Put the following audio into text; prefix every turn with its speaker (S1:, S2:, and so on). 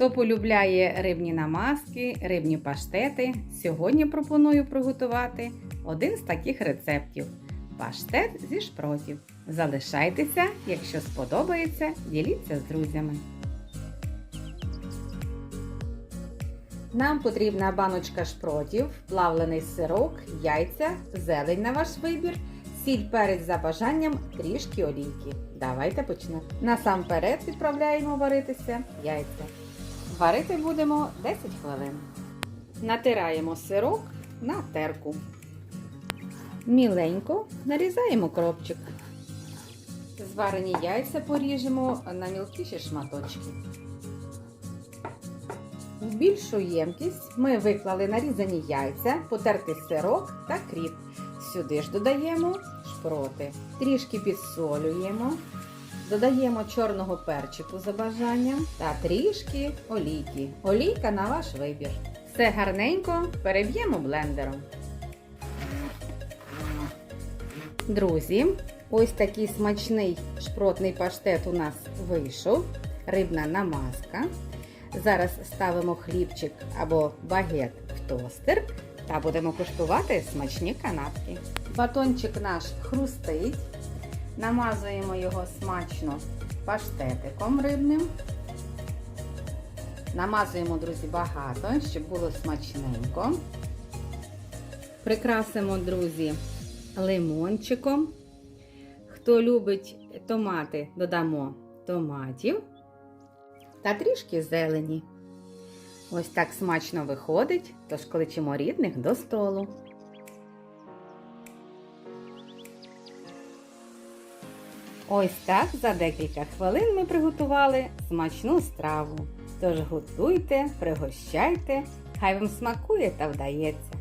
S1: Хто полюбляє рибні намазки, рибні паштети, сьогодні пропоную приготувати один з таких рецептів паштет зі шпротів. Залишайтеся, якщо сподобається, діліться з друзями. Нам потрібна баночка шпротів, плавлений сирок, яйця, зелень на ваш вибір, сіль перець за бажанням, трішки олійки. Давайте почнемо. Насамперед відправляємо варитися яйця. Варити будемо 10 хвилин. Натираємо сирок на терку. Міленько нарізаємо кропчик. Зварені яйця поріжемо на мілкіші шматочки. В більшу ємкість ми виклали нарізані яйця, потертий сирок та кріп. Сюди ж додаємо шпроти. Трішки підсолюємо. Додаємо чорного перчику за бажанням та трішки олійки. Олійка на ваш вибір. Все гарненько переб'ємо блендером. Друзі, ось такий смачний шпротний паштет у нас вийшов. Рибна намазка. Зараз ставимо хлібчик або багет в тостер та будемо куштувати смачні канапки. Батончик наш хрустить. Намазуємо його смачно паштетиком рибним. Намазуємо, друзі, багато, щоб було смачненько. Прикрасимо, друзі, лимончиком. Хто любить томати, додамо томатів та трішки зелені. Ось так смачно виходить, тож кличемо рідних до столу. Ось так за декілька хвилин ми приготували смачну страву. Тож готуйте, пригощайте, хай вам смакує та вдається.